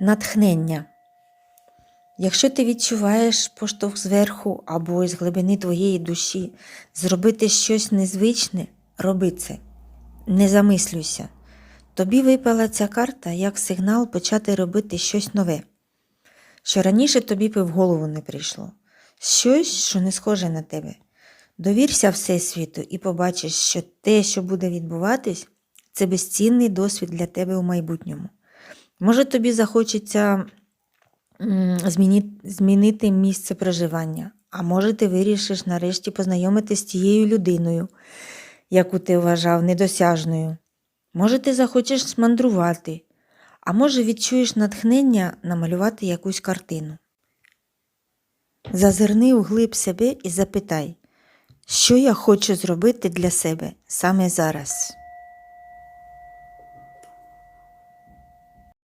Натхнення. Якщо ти відчуваєш поштовх зверху або із глибини твоєї душі зробити щось незвичне, роби це. Не замислюйся. Тобі випала ця карта як сигнал почати робити щось нове, що раніше тобі б в голову не прийшло. Щось, що не схоже на тебе. Довірся Всесвіту і побачиш, що те, що буде відбуватись, це безцінний досвід для тебе у майбутньому. Може, тобі захочеться змінити місце проживання, а може, ти вирішиш нарешті познайомитися з тією людиною, яку ти вважав недосяжною. Може, ти захочеш мандрувати, а може, відчуєш натхнення намалювати якусь картину. Зазирни у глиб себе і запитай, що я хочу зробити для себе саме зараз.